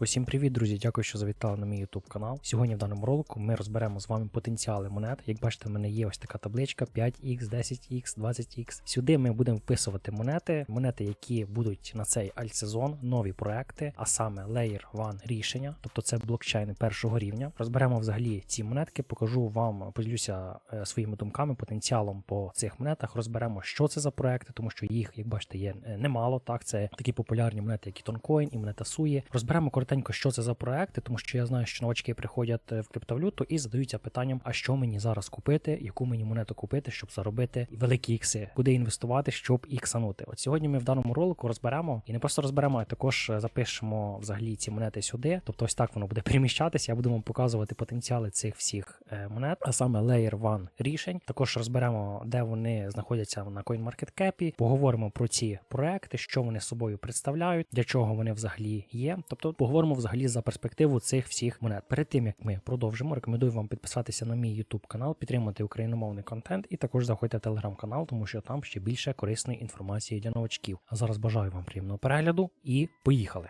Усім привіт, друзі! Дякую, що завітали на мій YouTube канал. Сьогодні в даному ролику ми розберемо з вами потенціали монет. Як бачите, в мене є ось така табличка 5x, 10x, 20x. Сюди ми будемо вписувати монети, монети, які будуть на цей альтсезон, нові проекти, а саме Layer 1 рішення, тобто це блокчейни першого рівня. Розберемо взагалі ці монетки, покажу вам, поділюся е, своїми думками, потенціалом по цих монетах. Розберемо, що це за проекти, тому що їх, як бачите, є е, немало. Так, це такі популярні монети, як і Тонкоін, і монета Суї. Розберемо коротенько, що це за проекти, тому що я знаю, що новачки приходять е, в криптовалюту і задаються питанням, а що мені зараз купити, яку мені монету купити, щоб заробити великі ікси, куди інвестувати, щоб іксанути. От сьогодні ми в даному ролику розберемо і не просто розберемо, а також е, запишемо взагалі ці монети сюди. Тобто, ось так воно буде переміщатися. Я буду вам показувати потенціали цих всіх е, монет, а саме Layer 1 рішень. Також розберемо, де вони знаходяться на CoinMarketCap, поговоримо про ці проекти, що вони собою представляють, для чого вони взагалі є. Тобто, поговоримо взагалі за перспективу цих всіх монет. Перед тим як ми продовжимо, рекомендую вам підписатися на мій YouTube канал, підтримати україномовний контент і також заходьте в телеграм-канал, тому що там ще більше корисної інформації для новачків. А зараз бажаю вам приємного перегляду і поїхали.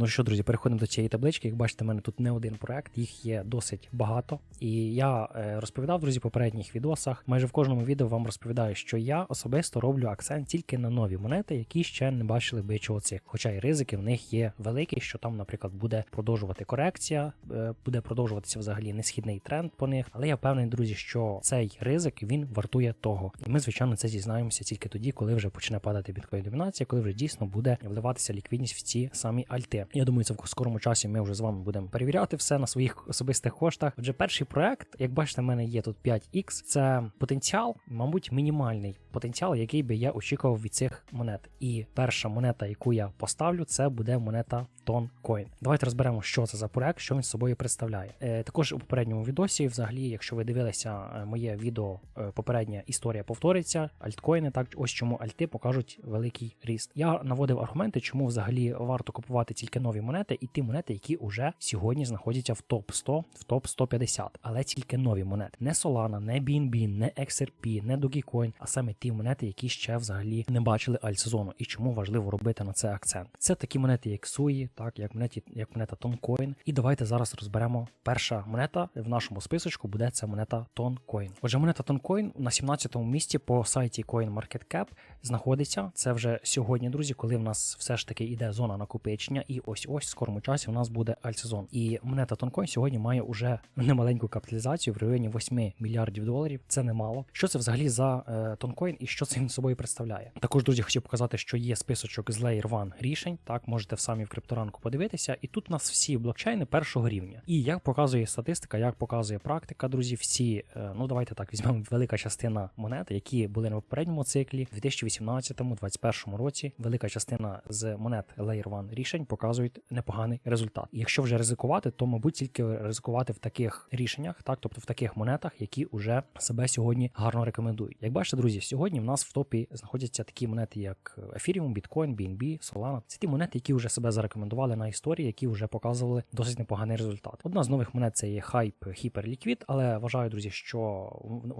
Ну що, друзі, переходимо до цієї таблички. Як бачите, в мене тут не один проект, їх є досить багато. І я е, розповідав, друзі, в попередніх відосах. Майже в кожному відео вам розповідаю, що я особисто роблю акцент тільки на нові монети, які ще не бачили бичого цих. Хоча й ризики в них є великі, що там, наприклад, буде продовжувати корекція, е, буде продовжуватися взагалі несхідний тренд по них. Але я впевнений, друзі, що цей ризик він вартує того. І ми, звичайно, це дізнаємося тільки тоді, коли вже почне падати біткоін домінація, коли вже дійсно буде вливатися ліквідність в ці самі альти. Я думаю, це в скорому часі ми вже з вами будемо перевіряти все на своїх особистих коштах. Отже, перший проект, як бачите, в мене є тут 5X. Це потенціал, мабуть, мінімальний потенціал, який би я очікував від цих монет. І перша монета, яку я поставлю, це буде монета Toncoin. Давайте розберемо, що це за проект, що він собою представляє. Е, також у попередньому відосі, взагалі, якщо ви дивилися е, моє відео, е, попередня історія повториться, альткоїни, так ось чому альти покажуть великий ріст. Я наводив аргументи, чому взагалі варто купувати тільки нові монети і ті монети, які вже сьогодні знаходяться в топ 100, в топ 150, але тільки нові монети. Не Solana, не BNB, не XRP, не Dogecoin, а саме ті монети, які ще взагалі не бачили альтсезону. І чому важливо робити на це акцент. Це такі монети, як Sui, так як монеті, як монета Toncoin. І давайте зараз розберемо. Перша монета в нашому списочку буде це монета Toncoin. Отже, монета Toncoin на 17-му місці по сайті CoinMarketCap знаходиться. Це вже сьогодні, друзі, коли в нас все ж таки йде зона накопичення, і ось ось в скорому часі у нас буде альтсезон. І монета Toncoin сьогодні має уже немаленьку капіталізацію в районі 8 мільярдів доларів. Це немало. Що це взагалі за е, Toncoin і що це він собою представляє? Також друзі, хотів показати, що є списочок з Layer 1 рішень. Так можете самі в крипторанку подивитися. І тут у нас всі блокчейни першого ррівня. І як показує статистика, як показує практика, друзі, всі, е, ну давайте так візьмемо велика частина монет, які були на попередньому циклі, в 2018-2021 році. Велика частина з монет Layer 1 рішень показують непоганий результат. І якщо вже ризикувати, то мабуть тільки ризикувати в таких рішеннях, так тобто в таких монетах, які вже себе сьогодні гарно рекомендують. Як бачите, друзі, сьогодні в нас в топі знаходяться такі монети, як Ethereum, Bitcoin, BNB, Solana. Це ті монети, які вже себе зарекомендували на історії, які вже показували досить непоганий результат. Одна з нових монет це є Hype Hyperliquid, але вважаю, друзі, що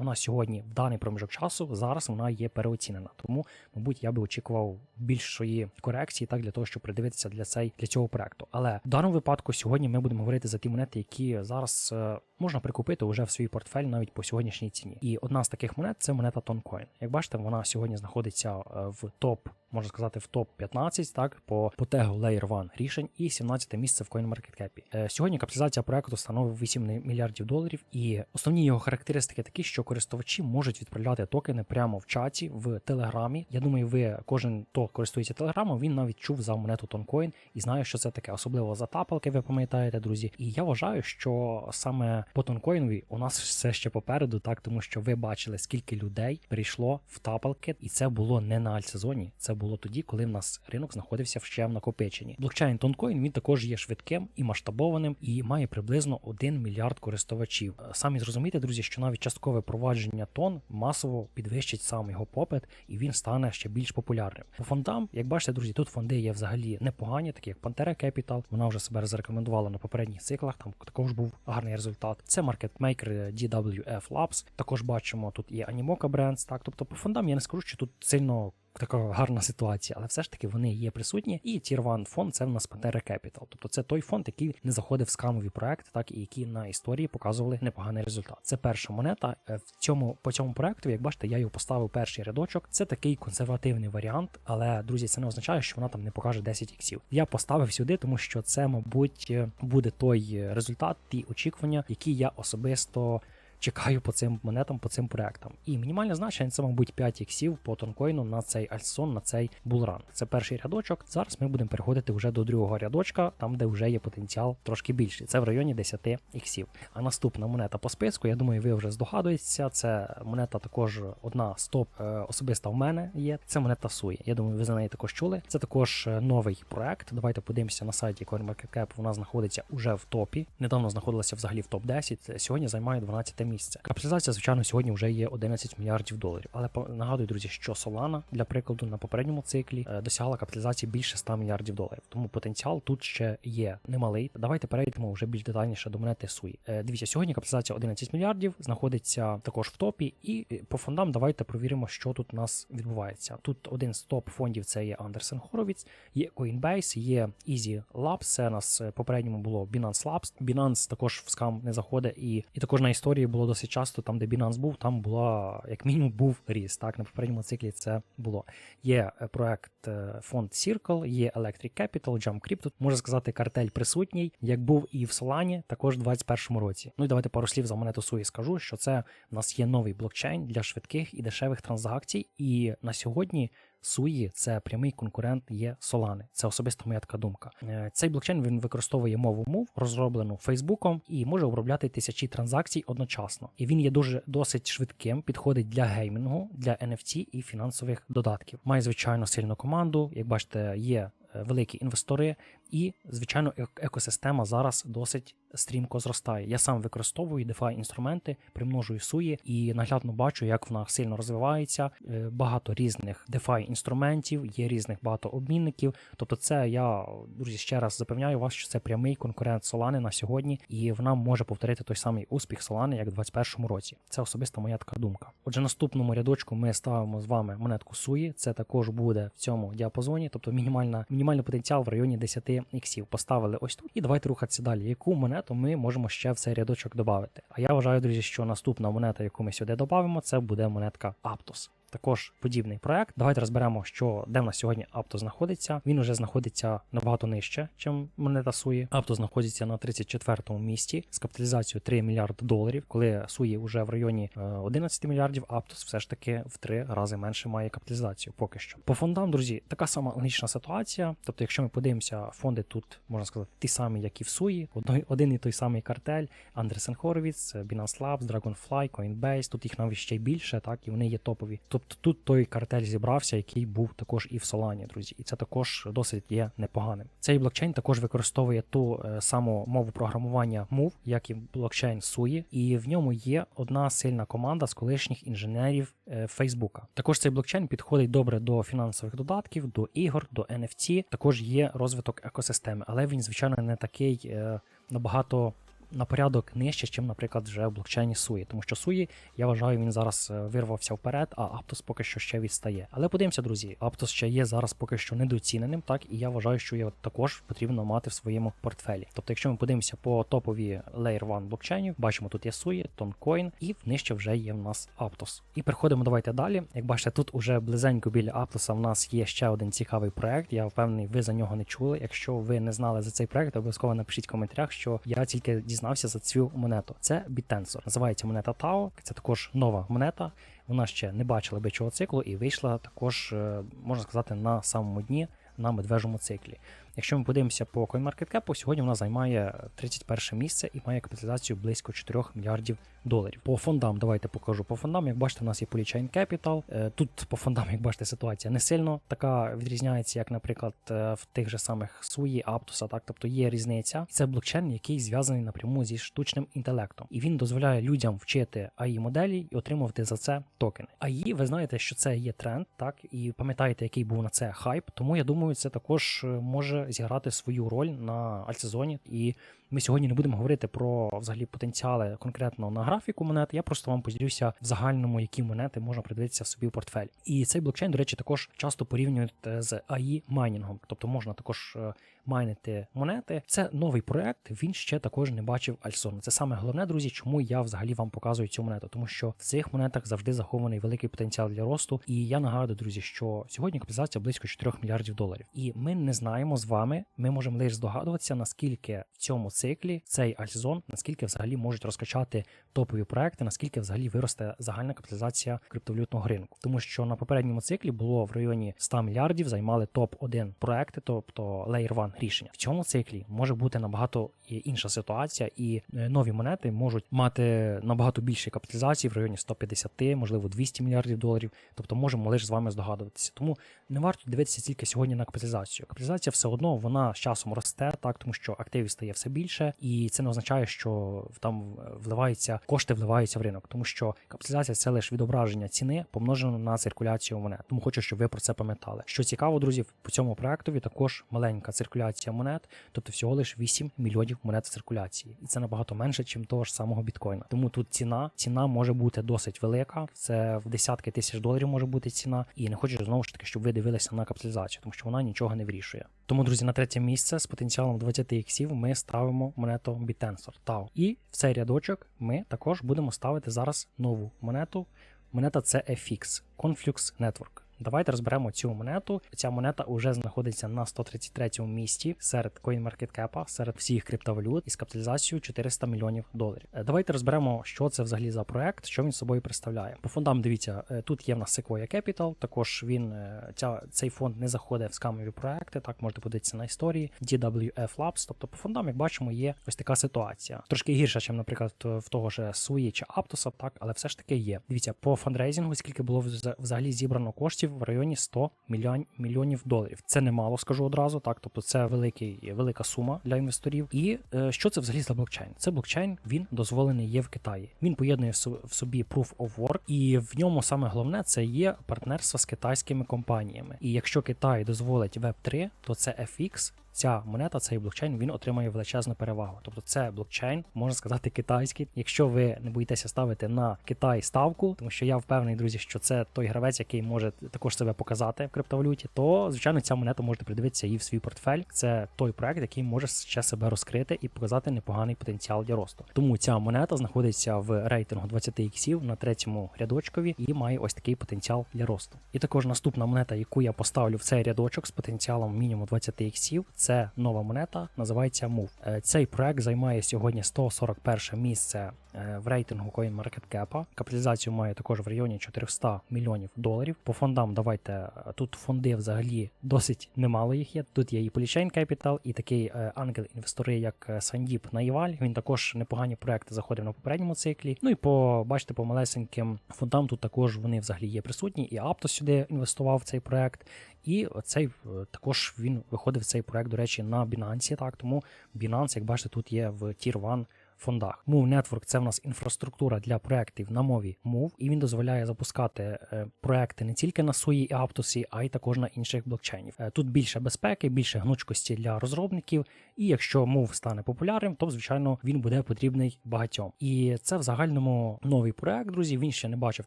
нас сьогодні в даний проміжок часу зараз вона є переоцінена. Тому, мабуть, я би очікував більшої корекції, так для того, щоб придивитися для цей для цього проекту. Але в даному випадку сьогодні ми будемо говорити за ті монети, які зараз е, можна прикупити вже в свій портфель навіть по сьогоднішній ціні. І одна з таких монет це монета Toncoin. Як бачите, вона сьогодні знаходиться е, в топ. Можна сказати, в топ 15 так по по тегу Layer 1 рішень і 17 місце в CoinMarketCap. Е, сьогодні капіталізація проекту становить 8 мільярдів доларів, і основні його характеристики такі, що користувачі можуть відправляти токени прямо в чаті в Телеграмі. Я думаю, ви кожен хто користується Телеграмом, він навіть чув за монету Toncoin і знає, що це таке, особливо за тапалки, ви пам'ятаєте, друзі. І я вважаю, що саме по Toncoin у нас все ще попереду, так тому що ви бачили, скільки людей прийшло в тапалки, і це було не на альтсезоні, це було тоді, коли в нас ринок знаходився ще в накопиченні. Блокчейн Toncoin він також є швидким і масштабованим і має приблизно 1 мільярд користувачів. Самі зрозумієте, друзі, що навіть часткове провадження тон масово підвищить сам його попит, і він стане ще більш популярним. По фондам, як бачите, друзі, тут фонди є взагалі непогані, такі як Pantera Capital. Вона вже себе зарекомендувала на попередніх циклах. Там також був гарний результат. Це маркетмейкер DWF Labs. Також бачимо тут є Animoca Brands. Так, тобто по фондам я не скажу, що тут сильно така гарна ситуація, але все ж таки вони є присутні. І 1 фонд це в нас Pantera Capital. Тобто це той фонд, який не заходив в скамові проекти, так і які на історії показували непоганий результат. Це перша монета. Е, В цьому по цьому проекту, як бачите, я його поставив перший рядочок. Це такий консервативний варіант, але друзі, це не означає, що вона там не покаже 10 іксів. Я поставив сюди, тому що це, мабуть, е, буде той е, результат, ті очікування, які я особисто. Чекаю по цим монетам, по цим проектам. І мінімальне значення це, мабуть, 5 іксів по тонкоїну на цей альсон, на цей булран. Це перший рядочок. Зараз ми будемо переходити вже до другого рядочка, там де вже є потенціал трошки більший. Це в районі 10 іксів. А наступна монета по списку, я думаю, ви вже здогадуєтеся. Це монета також одна стоп е, особиста в мене є. Це монета Суї. Я думаю, ви за неї також чули. Це також е, новий проект. Давайте подивимося на сайті CoinMarketCap. Вона знаходиться уже в топі. Недавно знаходилася взагалі в топ 10 Сьогодні займає 12 місце. Капіталізація, звичайно, сьогодні вже є 11 мільярдів доларів. Але нагадую, друзі, що Solana, для прикладу, на попередньому циклі е, досягала капіталізації більше 100 мільярдів доларів. Тому потенціал тут ще є немалий. Давайте перейдемо вже більш детальніше до монети Суї. Е, Дивіться, сьогодні капіталізація 11 мільярдів, знаходиться також в топі. І е, по фондам давайте провіримо, що тут у нас відбувається. Тут один з топ фондів це є Андерсен Хоровіц, є Coinbase, є Easy Labs. Це у нас попередньому було Binance Labs. Binance також в скам не заходить, і, і також на історії було досить часто, там, де Binance був, там була як мінімум був ріст. Так, на попередньому циклі це було. Є е, проект е, фонд Circle, є Electric Capital, Jump Crypto. Можна сказати, картель присутній, як був і в Solana, також в 2021 році. Ну і давайте пару слів за монету Суї скажу, що це в нас є новий блокчейн для швидких і дешевих транзакцій. І на сьогодні Суї це прямий конкурент є Solana. Це особисто моя така думка. Е, Цей блокчейн він використовує мову MOVE, розроблену Фейсбуком, і може обробляти тисячі транзакцій одночасно. І він є дуже досить швидким, підходить для геймінгу, для NFT і фінансових додатків. Має звичайно сильну команду. Як бачите, є великі інвестори, і звичайно, ек- екосистема зараз досить стрімко зростає. Я сам використовую DeFi інструменти, примножую суї і наглядно бачу, як вона сильно розвивається. Е, Багато різних DeFi інструментів, є різних багато обмінників. Тобто, це я друзі ще раз запевняю вас, що це прямий конкурент Solana на сьогодні, і вона може повторити той самий успіх Solana, як у 2021 році. Це особиста моя така думка. Отже, наступному рядочку ми ставимо з вами монетку Суї. Це також буде в цьому діапазоні, тобто мінімальна мінімальний потенціал в районі 10 іксів. Поставили ось тут, і давайте рухатися далі. Яку монету ми можемо ще в цей рядочок додати? А я вважаю, друзі, що наступна монета, яку ми сюди додамо, це буде монетка Aptos. Також подібний проект. Давайте розберемо, що де в нас сьогодні Aptos знаходиться. Він уже знаходиться набагато нижче, ніж монета Суї. Aptos знаходиться на 34-му місці з капіталізацією 3 мільярди доларів. Коли Суї вже в районі е, 11 мільярдів, Aptos все ж таки в три рази менше має капіталізацію. Поки що. По фондам, друзі, така сама логічна ситуація. Тобто, якщо ми подивимося, фонди тут можна сказати ті самі, як і в Суї, один і той самий картель, Андерсен Хоровіц, Binance Labs, Dragonfly, Coinbase, тут їх навіть ще й більше, так, і вони є топові. Тобто тут той картель зібрався, який був також і в Solana, друзі, і це також досить є непоганим. Цей блокчейн також використовує ту е, саму мову програмування Move, як і блокчейн Sui, і в ньому є одна сильна команда з колишніх інженерів е, Фейсбука. Також цей блокчейн підходить добре до фінансових додатків, до ігор, до NFT. Також є розвиток екосистеми, але він, звичайно, не такий е, набагато на порядок нижче, ніж, наприклад, вже в блокчейні Суї. Тому що Суї, я вважаю, він зараз е, вирвався вперед, а Aptos поки що ще відстає. Але подивимося, друзі, Aptos ще є зараз поки що недооціненим, так і я вважаю, що його також потрібно мати в своєму портфелі. Тобто, якщо ми подивимося по топові Layer 1 блокчейнів, бачимо, тут є Суї, Toncoin, і нижче вже є в нас Aptos. І переходимо давайте далі. Як бачите, тут уже близенько біля Aptos в нас є ще один цікавий проект. Я впевнений, ви за нього не чули. Якщо ви не знали за цей проект, обов'язково напишіть в коментарях, що я тільки дізнався за цю монету. Це BitTensor. Називається монета TAO. Це також нова монета. Вона ще не бачила бичого циклу і вийшла також, е, можна сказати, на самому дні на медвежому циклі. Якщо ми подивимося по CoinMarketCap, сьогодні вона займає 31 місце і має капіталізацію близько 4 мільярдів доларів. По фондам давайте покажу. По фондам, як бачите, у нас є Polychain Capital. Е, Тут по фондам, як бачите, ситуація не сильно така відрізняється, як, наприклад, е, в тих же самих Суї, Aptos, так, тобто є різниця. Це блокчейн, який зв'язаний напряму зі штучним інтелектом, і він дозволяє людям вчити AI моделі і отримувати за це токени. AI, ви знаєте, що це є тренд, так і пам'ятаєте, який був на це хайп. Тому я думаю, це також е, може зіграти свою роль на альтсезоні. І ми сьогодні не будемо говорити про взагалі потенціали конкретно на графіку монет. Я просто вам поділюся в загальному, які монети можна придивитися в собі в портфель. І цей блокчейн, до речі, також часто порівнюють з AI майнінгом, тобто можна також е, майнити монети. Це новий проект. Він ще також не бачив Альсон. Це саме головне, друзі, чому я взагалі вам показую цю монету, тому що в цих монетах завжди захований великий потенціал для росту. І я нагадую, друзі, що сьогодні капіталізація близько 4 мільярдів доларів. І ми не знаємо з вами. Ми можемо лише здогадуватися, наскільки в цьому циклі цей альзон, наскільки взагалі можуть розкачати топові проекти, наскільки взагалі виросте загальна капіталізація криптовалютного ринку, тому що на попередньому циклі було в районі 100 мільярдів, займали топ 1 проекти, тобто Layer 1 рішення. В цьому циклі може бути набагато інша ситуація, і е, нові монети можуть мати набагато більше капіталізації в районі 150, можливо 200 мільярдів доларів. Тобто можемо лише з вами здогадуватися. Тому не варто дивитися тільки сьогодні на капіталізацію. Капіталізація все одно вона з часом росте, так тому що активів стає все більше, і це не означає, що там вливаються кошти, вливаються в ринок, тому що капіталізація це лише відображення ціни помножено на циркуляцію монет. Тому хочу, щоб ви про це пам'ятали. Що цікаво, друзі, по цьому проектові також маленька циркуляція монет, тобто всього лише 8 мільйонів монет в циркуляції, і це набагато менше, ніж того ж самого біткоїна. Тому тут ціна ціна може бути досить велика. Це в десятки тисяч доларів може бути ціна, і не хочу знову ж таки, щоб ви дивилися на капіталізацію, тому що вона нічого не вирішує. Тому, друзі, на третє місце з потенціалом 20 іксів ми ставимо монету BitTensor TAO. І в цей рядочок ми також будемо ставити зараз нову монету. Монета це FX Conflux Network. Давайте розберемо цю монету. Ця монета вже знаходиться на 133-му місці серед CoinMarketCap, серед всіх криптовалют із капіталізацією 400 мільйонів доларів. Е, давайте розберемо, що це взагалі за проект, що він собою представляє. По фондам дивіться, е, тут є в нас Sequoia Capital, також він е, ця, цей фонд не заходить в скамові проекти. Так можете подивитися на історії. DWF Labs, тобто по фондам, як бачимо, є ось така ситуація. Трошки гірша, ніж, наприклад, в того ж Суї чи Aptos, так, але все ж таки є. Дивіться, по фандрейзингу, скільки було взагалі зібрано коштів в районі 100 мільйон, мільйонів доларів. Це немало, скажу одразу. Так, тобто це великий, велика сума для інвесторів. І е, що це взагалі за блокчейн? Це блокчейн, він дозволений є в Китаї. Він поєднує в собі Proof of Work, і в ньому саме головне це є партнерство з китайськими компаніями. І якщо Китай дозволить Web 3, то це FX ця монета, цей блокчейн, він отримає величезну перевагу. Тобто це блокчейн, можна сказати, китайський. Якщо ви не боїтеся ставити на Китай ставку, тому що я впевнений, друзі, що це той гравець, який може також себе показати в криптовалюті, то звичайно ця монета можете придивитися її в свій портфель. Це той проект, який може ще себе розкрити і показати непоганий потенціал для росту. Тому ця монета знаходиться в рейтингу 20 іксів на третьому рядочкові і має ось такий потенціал для росту. І також наступна монета, яку я поставлю в цей рядочок з потенціалом мінімум 20 іксів, це нова монета, називається MOVE. Е, цей проект займає сьогодні 141 місце е, в рейтингу CoinMarketCap. Капіталізацію має також в районі 400 мільйонів доларів. По фондам давайте е, тут фонди взагалі досить немало їх є. Тут є і Polychain Capital, і такий ангел-інвестори, як Сандіп Наїваль. Він також непогані проекти заходив на попередньому циклі. Ну і по бачите, по малесеньким фондам тут також вони взагалі є присутні. І Aptos сюди інвестував в цей проект. І цей е, також він виходив цей проект, до речі, на Binance, так? Тому Binance, як бачите, тут є в Tier 1 фондах. Move Network – це в нас інфраструктура для проєктів на мові Move, і він дозволяє запускати е, проекти не тільки на SUI і Aptos, а й також на інших блокчейнів. Е, тут більше безпеки, більше гнучкості для розробників. І якщо Move стане популярним, то звичайно він буде потрібний багатьом. І це в загальному новий проект, друзі. Він ще не бачив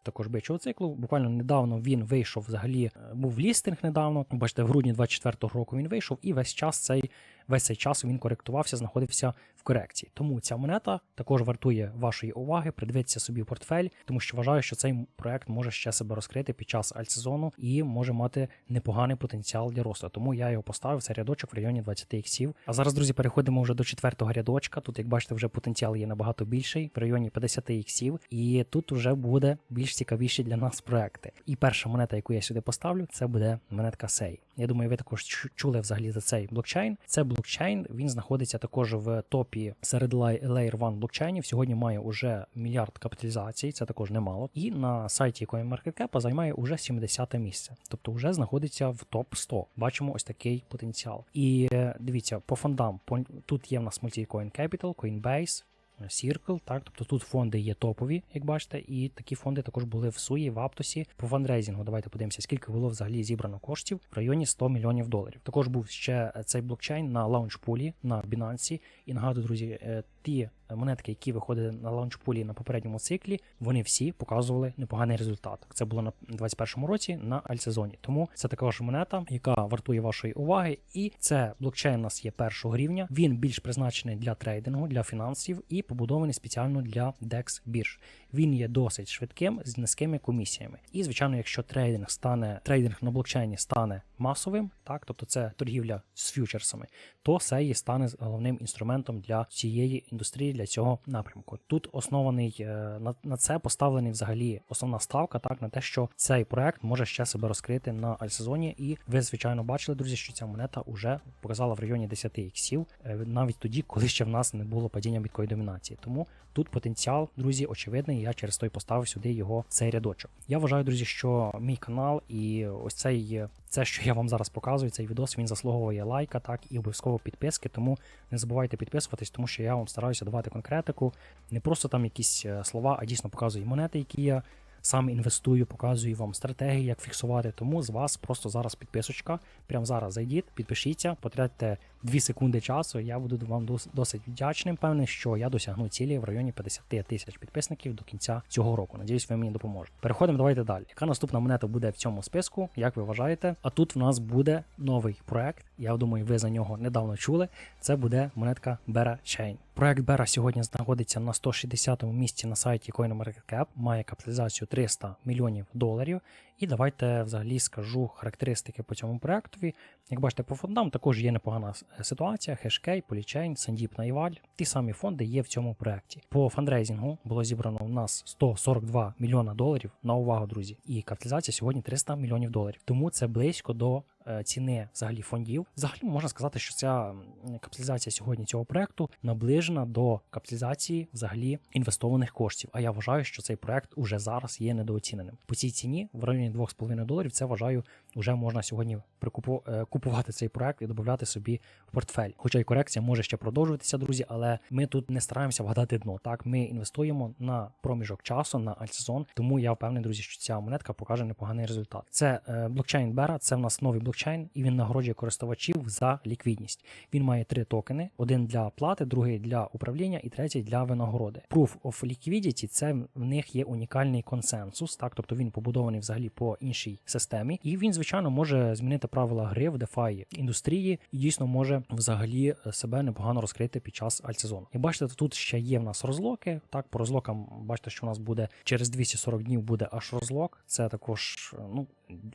також бичого циклу. Буквально недавно він вийшов взагалі, е, був лістинг недавно. Бачите, в грудні 24-го року він вийшов, і весь час цей весь цей час він коректувався, знаходився в корекції. Тому ця монета також вартує вашої уваги, придивіться собі в портфель, тому що вважаю, що цей проект може ще себе розкрити під час альтсезону і може мати непоганий потенціал для росту. Тому я його поставив цей рядочок в районі 20 іксів. А зараз, друзі, переходимо вже до четвертого рядочка. Тут, як бачите, вже потенціал є набагато більший, в районі 50 іксів, і тут вже буде більш цікавіші для нас проекти. І перша монета, яку я сюди поставлю, це буде монетка Сей. Я думаю, ви також чули взагалі за цей блокчейн. Це блокчейн, він знаходиться також в топі серед Layer 1 блокчейнів. Сьогодні має уже мільярд капіталізацій, це також немало. І на сайті CoinMarketCap займає уже 70 місце. Тобто вже знаходиться в топ 100. Бачимо ось такий потенціал. І е, дивіться, по фондам тут є в нас Multicoin Capital, Coinbase, Circle, так, тобто тут фонди є топові, як бачите, і такі фонди також були в Суї, в Аптосі. По фандрейзингу давайте подивимося, скільки було взагалі зібрано коштів в районі 100 мільйонів доларів. Також був ще цей блокчейн на лаунчпулі на Binance. І нагадую, друзі, е, ті монетки, які виходили на лаунчпулі на попередньому циклі, вони всі показували непоганий результат. Це було на 21-му році на альсезоні. Тому це також монета, яка вартує вашої уваги. І це блокчейн у нас є першого рівня. Він більш призначений для трейдингу, для фінансів і побудований спеціально для DEX бірж. Він є досить швидким з низькими комісіями. І звичайно, якщо трейдинг стане трейдинг на блокчейні стане масовим, так тобто це торгівля з фьючерсами, то SEI стане головним інструментом для цієї індустрії, для цього напрямку. Тут оснований е, на, на це поставлений взагалі основна ставка, так на те, що цей проект може ще себе розкрити на альсезоні. І ви, звичайно, бачили, друзі, що ця монета вже показала в районі 10 іксів, е, навіть тоді, коли ще в нас не було падіння біткої домінації. Тому тут потенціал, друзі, очевидний. Я через той поставив сюди його цей рядочок. Я вважаю, друзі, що мій канал і ось цей це, що я вам зараз показую, цей відос, він заслуговує лайка, так і обов'язково підписки. Тому не забувайте підписуватись, тому що я вам стараюся давати конкретику, не просто там якісь е, слова, а дійсно показую монети, які я сам інвестую, показую вам стратегії, як фіксувати. Тому з вас просто зараз підписочка. Прямо зараз зайдіть, підпишіться, потратьте 2 секунди часу. Я буду вам досить вдячним. Певний, що я досягну цілі в районі 50 тисяч підписників до кінця цього року. Надіюсь, ви мені допоможете. Переходимо, давайте далі. Яка наступна монета буде в цьому списку? Як ви вважаєте? А тут в нас буде новий проект. Я думаю, ви за нього недавно чули. Це буде монетка Bera Chain. Проект Bera сьогодні знаходиться на 160-му місці на сайті CoinMarketCap, має капіталізацію 300 мільйонів доларів. І давайте взагалі скажу характеристики по цьому проектові. Як бачите, по фондам також є непогана с- ситуація. Хешкей, Полічейн, Сандіп Найваль. Ті самі фонди є в цьому проекті. По фандрейзингу було зібрано у нас 142 мільйона доларів. На увагу, друзі. І капіталізація сьогодні 300 мільйонів доларів. Тому це близько до ціни взагалі фондів. Взагалі можна сказати, що ця капіталізація сьогодні цього проекту наближена до капіталізації взагалі інвестованих коштів. А я вважаю, що цей проект уже зараз є недооціненим. По цій ціні в районі 2,5 доларів. Це вважаю, вже можна сьогодні прикупу, е, купувати цей проект і додати собі в портфель. Хоча й корекція може ще продовжуватися, друзі, але ми тут не стараємося вгадати дно. Так, ми інвестуємо на проміжок часу, на альтсезон. Тому я впевнений, друзі, що ця монетка покаже непоганий результат. Це е, блокчейн Бера, це в нас новий блокчейн, і він нагороджує користувачів за ліквідність. Він має три токени: один для плати, другий для управління і третій для винагороди. Proof of Liquidity – це в них є унікальний консенсус, так тобто він побудований взагалі по іншій системі, і він, звичайно, може змінити правила гри в DeFi індустрії і дійсно може взагалі себе непогано розкрити під час альтсезону. І бачите, тут ще є в нас розлоки. Так, по розлокам бачите, що у нас буде через 240 днів буде аж розлок. Це також ну.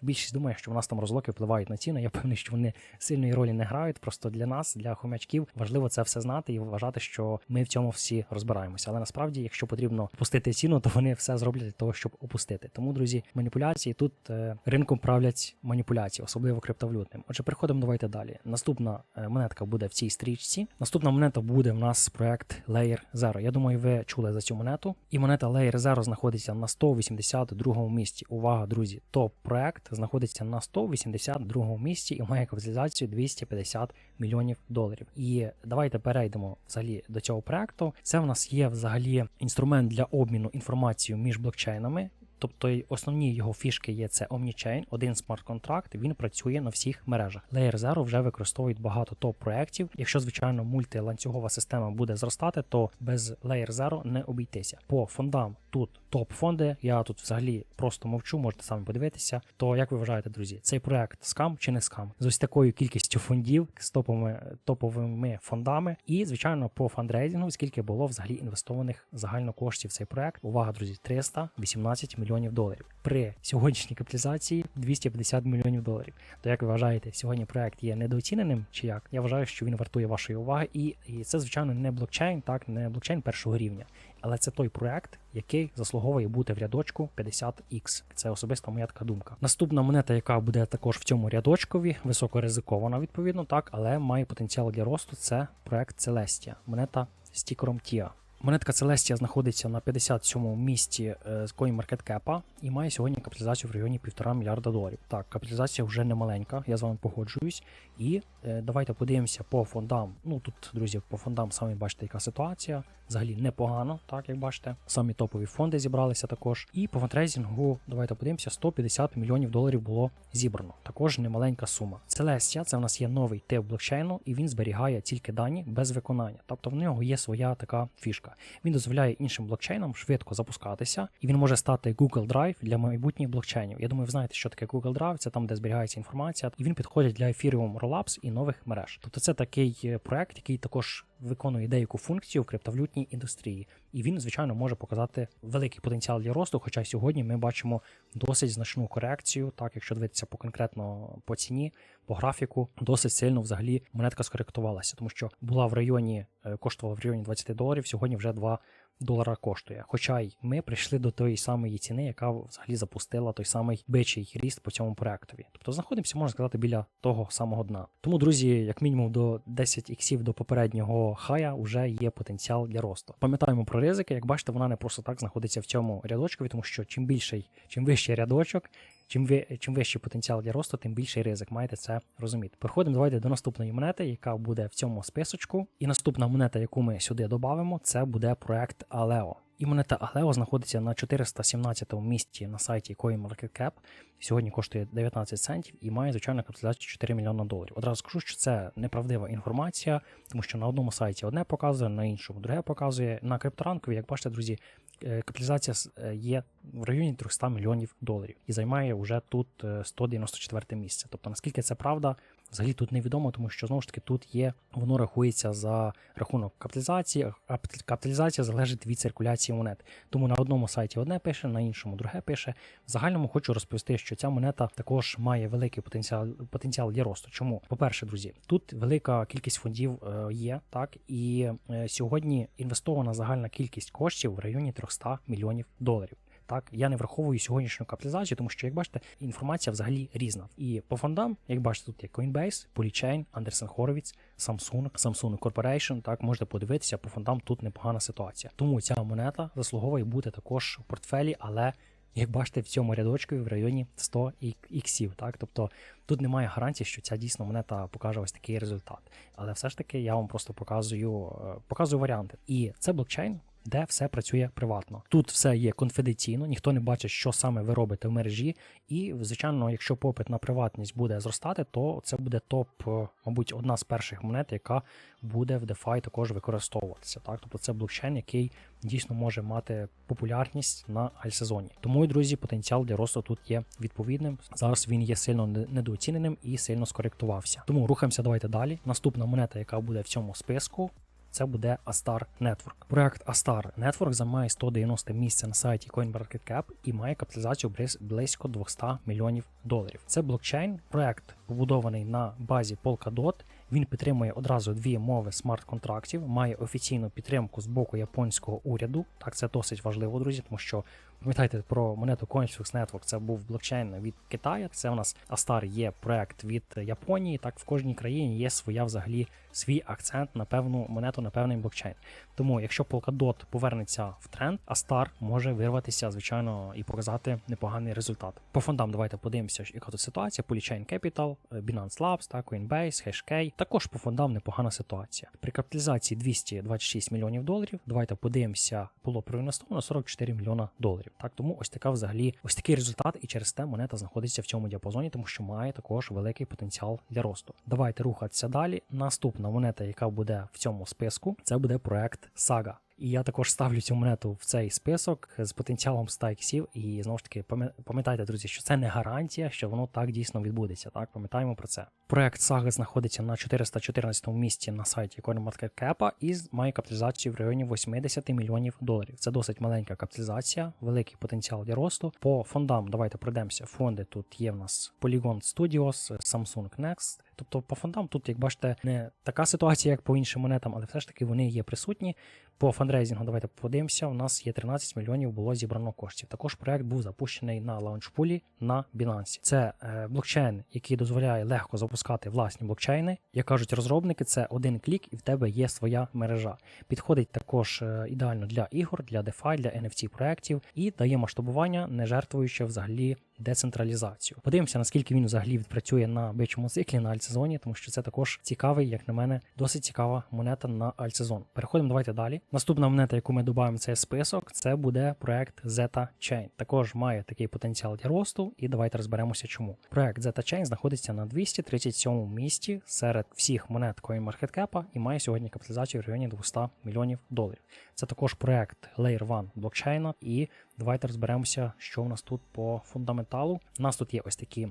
Більшість думає, що в нас там розлоки впливають на ціну. Я певний, що вони сильної ролі не грають. Просто для нас, для хомячків, важливо це все знати і вважати, що ми в цьому всі розбираємося. Але насправді, якщо потрібно опустити ціну, то вони все зроблять для того, щоб опустити. Тому, друзі, маніпуляції тут е, ринком правлять маніпуляції, особливо криптовалютним. Отже, переходимо давайте далі. Наступна е, монетка буде в цій стрічці. Наступна монета буде в нас проект Layer Zero. Я думаю, ви чули за цю монету. І монета Layer Zero знаходиться на 182 місці. Увага, друзі, топ проект знаходиться на 182 місці і має капіталізацію 250 мільйонів доларів. І давайте перейдемо взагалі до цього проекту. Це в нас є взагалі інструмент для обміну інформацією між блокчейнами. Тобто основні його фішки є це Omnichain, один смарт-контракт, він працює на всіх мережах. Layer Zero вже використовують багато топ-проєктів. Якщо, звичайно, мультиланцюгова система буде зростати, то без Layer Zero не обійтися. По фондам тут топ-фонди. Я тут взагалі просто мовчу, можете самі подивитися. То як ви вважаєте, друзі, цей проект скам чи не скам? З ось такою кількістю фондів з топовими, топовими фондами, і звичайно по фандрейзингу, скільки було взагалі інвестованих загально коштів в цей проект. Увага, друзі, 318 мільйонів доларів. При сьогоднішній капіталізації 250 мільйонів доларів. То як ви вважаєте, сьогодні проект є недооціненим чи як? Я вважаю, що він вартує вашої уваги, і, і це звичайно не блокчейн, так не блокчейн першого рівня. Але це той проект, який заслуговує бути в рядочку 50X. Це особисто моя така думка. Наступна монета, яка буде також в цьому рядочкові, високоризикована, відповідно, так, але має потенціал для росту. Це проект Celestia. Монета з тікером TIA. Монетка Celestia знаходиться на 57-му місці е, з CoinMarketCap і має сьогодні капіталізацію в районі 1,5 мільярда доларів. Так, капіталізація вже не маленька, я з вами погоджуюсь. І е, давайте подивимося по фондам. Ну тут, друзі, по фондам самі бачите, яка ситуація. Взагалі непогано, так як бачите. Самі топові фонди зібралися також. І по фандрейзингу, давайте подивимося, 150 мільйонів доларів було зібрано. Також немаленька сума. Celestia це в нас є новий тип блокчейну, і він зберігає тільки дані без виконання. Тобто в нього є своя така фішка. Він дозволяє іншим блокчейнам швидко запускатися, і він може стати Google Drive для майбутніх блокчейнів. Я думаю, ви знаєте, що таке Google Drive, це там, де зберігається інформація, і він підходить для Ethereum Rollups і нових мереж. Тобто це такий е, проект, який також виконує деяку функцію в криптовалютній індустрії, і він, звичайно, може показати великий потенціал для росту. Хоча сьогодні ми бачимо досить значну корекцію, так якщо дивитися по конкретно по ціні, по графіку, досить сильно взагалі монетка скоректувалася, тому що була в районі, е, коштувала в районі 20 доларів, сьогодні вже 2 долара коштує. Хоча й ми прийшли до тої самої ціни, яка взагалі запустила той самий бичий ріст по цьому проектові. Тобто знаходимося, можна сказати, біля того самого дна. Тому, друзі, як мінімум до 10 іксів до попереднього хая вже є потенціал для росту. Пам'ятаємо про ризики, як бачите, вона не просто так знаходиться в цьому рядочку, тому що чим більший, чим вищий рядочок. Чим ви чим вищий потенціал для росту, тим більший ризик. Маєте це розуміти. Переходимо давайте до наступної монети, яка буде в цьому списочку. І наступна монета, яку ми сюди додамо, це буде проект Aleo. І монета Aleo знаходиться на 417 му місці на сайті CoinMarketCap. Сьогодні коштує 19 центів і має звичайно капіталізацію 4 мільйона доларів. Одразу скажу, що це неправдива інформація, тому що на одному сайті одне показує, на іншому друге показує. На крипторанкові, як бачите, друзі, капіталізація е, є в районі 300 мільйонів доларів і займає вже тут 194 е, місце. Тобто наскільки це правда, Взагалі тут невідомо, тому що знову ж таки тут є, воно рахується за рахунок капіталізації, а капіталізація залежить від циркуляції монет. Тому на одному сайті одне пише, на іншому друге пише. В загальному хочу розповісти, що ця монета також має великий потенціал потенціал для росту. Чому? По-перше, друзі, тут велика кількість фондів е, є, так і е, сьогодні інвестована загальна кількість коштів в районі 300 мільйонів доларів. Так, я не враховую сьогоднішню капіталізацію, тому що, як бачите, інформація взагалі різна. І по фондам, як бачите, тут є Coinbase, Polychain, Anderson Horowitz, Samsung, Samsung Corporation. Так, можете подивитися, по фондам тут непогана ситуація. Тому ця монета заслуговує бути також в портфелі, але. Як бачите, в цьому рядочку в районі 100 іксів. Так? Тобто тут немає гарантії, що ця дійсно монета покаже ось такий результат. Але все ж таки я вам просто показую е, показую варіанти. І це блокчейн, де все працює приватно. Тут все є конфіденційно, ніхто не бачить, що саме ви робите в мережі. І, звичайно, якщо попит на приватність буде зростати, то це буде топ, е, мабуть, одна з перших монет, яка буде в DeFi також використовуватися. Так, тобто це блокчейн, який дійсно може мати популярність на альсезоні. Тому, друзі, потенціал для росту тут є відповідним. Зараз він є сильно недооціненим і сильно скоректувався. Тому рухаємося. Давайте далі. Наступна монета, яка буде в цьому списку, це буде Astar Network. Проект Astar Network займає 190 місця на сайті CoinMarketCap і має капіталізацію близько 200 мільйонів доларів. Це блокчейн, проект побудований на базі Polkadot. Він підтримує одразу дві мови смарт-контрактів, має офіційну підтримку з боку японського уряду. Так, це досить важливо, друзі, тому що пам'ятайте про монету CoinFlux Network, це був блокчейн від Китаю. Це у нас Astar є проект від Японії. Так в кожній країні є своя взагалі свій акцент на певну монету, на певний блокчейн. Тому, якщо Polkadot повернеться в тренд, Astar може вирватися, звичайно, і показати непоганий результат. По фондам давайте подивимося, яка тут ситуація. Polychain Capital, Binance Labs, так, Coinbase, Hashkey. Також по фондам непогана ситуація. При капіталізації 226 мільйонів доларів. Давайте подивимося, було проінвестовано 44 мільйона доларів. Так, тому ось така взагалі ось такий результат, і через те монета знаходиться в цьому діапазоні, тому що має також великий потенціал для росту. Давайте рухатися далі. Наступна монета, яка буде в цьому списку, це буде проект Saga. І я також ставлю цю монету в цей список з потенціалом 100 іксів. І знову ж таки, пам'ятайте, друзі, що це не гарантія, що воно так дійсно відбудеться. Так, пам'ятаємо про це. Проект Saga знаходиться на 414 місці на сайті CoinMarketCap і має капіталізацію в районі 80 мільйонів доларів. Це досить маленька капіталізація, великий потенціал для росту. По фондам давайте пройдемося. Фонди тут є в нас Polygon Studios, Samsung Next, Тобто по фондам тут, як бачите, не така ситуація, як по іншим монетам, але все ж таки вони є присутні. По фандрейзингу давайте подивимося. У нас є 13 мільйонів було зібрано коштів. Також проект був запущений на лаунчпулі на Binance. Це е, блокчейн, який дозволяє легко запускати власні блокчейни. Як кажуть розробники, це один клік, і в тебе є своя мережа. Підходить також е, ідеально для ігор, для DeFi, для NFT проєктів і дає масштабування, не жертвуючи взагалі децентралізацію. Подивимося, наскільки він взагалі відпрацює на бичому циклі на альтсезоні, тому що це також цікавий, як на мене, досить цікава монета на альтсезон. Переходимо давайте далі. Наступна монета, яку ми додаємо в цей список, це буде проект Zeta Chain. Також має такий потенціал для росту, і давайте розберемося, чому. Проект Zeta Chain знаходиться на 237 місці серед всіх монет CoinMarketCap і має сьогодні капіталізацію в районі 200 мільйонів доларів. Це також проект Layer 1 блокчейна. І давайте розберемося, що у нас тут по фундаменталу. У нас тут є ось такі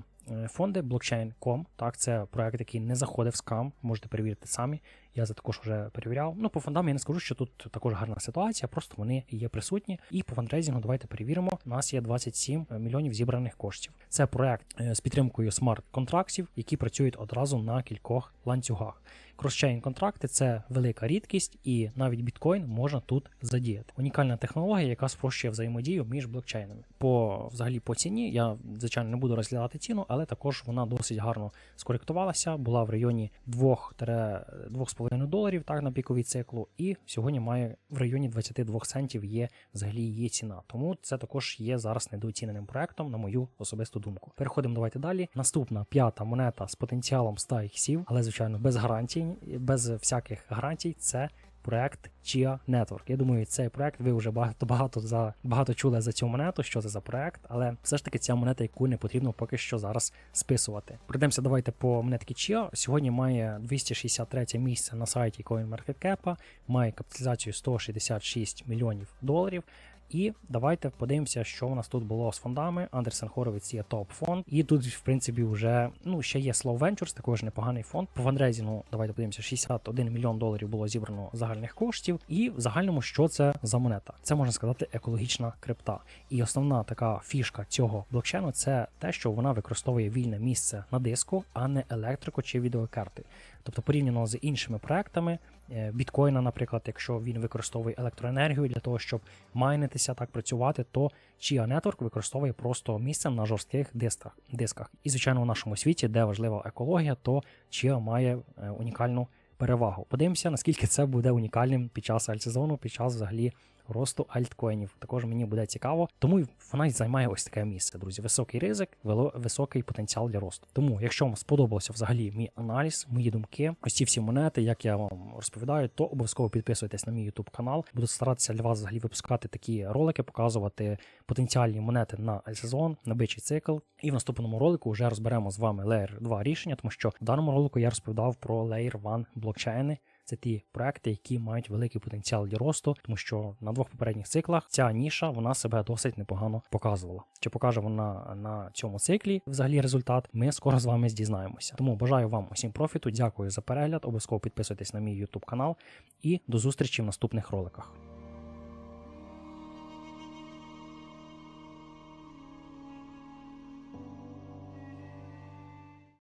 фонди blockchain.com. Так, це проект, який не заходив в скам. Можете перевірити самі. Я це також вже перевіряв. Ну, по фондам я не скажу, що тут також гарна ситуація, просто вони є присутні. І по фандрейзингу давайте перевіримо. У нас є 27 мільйонів зібраних коштів. Це проект е, з підтримкою смарт-контрактів, які працюють одразу на кількох ланцюгах. Кросчейн контракти це велика рідкість, і навіть біткоін можна тут задіяти. Унікальна технологія, яка спрощує взаємодію між блокчейнами. По взагалі по ціні я звичайно не буду розглядати ціну, але також вона досить гарно скоректувалася. Була в районі 2-2,5 доларів так на піковій циклу, і сьогодні має в районі 22 центів є взагалі її ціна. Тому це також є зараз недооціненим проектом, на мою особисту думку. Переходимо давайте далі. Наступна п'ята монета з потенціалом 100 іксів, але звичайно без гарантій, без всяких гарантій. Це проект Chia Network. Я думаю, цей проект ви вже багато багато за багато чули за цю монету, що це за проект, але все ж таки ця монета, яку не потрібно поки що зараз списувати. Пройдемося давайте по монетки Chia. Сьогодні має 263 місце на сайті CoinMarketCap, має капіталізацію 166 мільйонів доларів. І давайте подивимося, що у нас тут було з фондами. Андерсен Хоровиц є топ-фонд. І тут, в принципі, вже ну ще є Slow Ventures, також непоганий фонд. По фандрейзінгу, давайте подивимося, 61 мільйон доларів було зібрано загальних коштів. І в загальному, що це за монета? Це можна сказати екологічна крипта. І основна така фішка цього блокчейну це те, що вона використовує вільне місце на диску, а не електрику чи відеокарти. Тобто, порівняно з іншими проектами е, біткоїна, наприклад, якщо він використовує електроенергію для того, щоб майнитися так працювати, то Chia Network використовує просто місце на жорстких дисках. дисках. І, звичайно, у нашому світі, де важлива екологія, то Chia має е, унікальну перевагу. Подивимося, наскільки це буде унікальним під час альтсезону, під час взагалі росту альткоїнів. Також мені буде цікаво. Тому вона займає ось таке місце, друзі. Високий ризик, високий потенціал для росту. Тому, якщо вам сподобався взагалі мій аналіз, мої думки, ось ці всі монети, як я вам розповідаю, то обов'язково підписуйтесь на мій YouTube канал. Буду старатися для вас взагалі випускати такі ролики, показувати потенціальні монети на альсезон, на бичий цикл. І в наступному ролику вже розберемо з вами Layer 2 рішення, тому що в даному ролику я розповідав про Layer 1 блокчейни. Це ті проекти, які мають великий потенціал для росту, тому що на двох попередніх циклах ця ніша вона себе досить непогано показувала. Чи покаже вона на цьому циклі взагалі результат? Ми скоро з вами дізнаємося. Тому бажаю вам усім профіту. Дякую за перегляд. Обов'язково підписуйтесь на мій YouTube канал і до зустрічі в наступних роликах.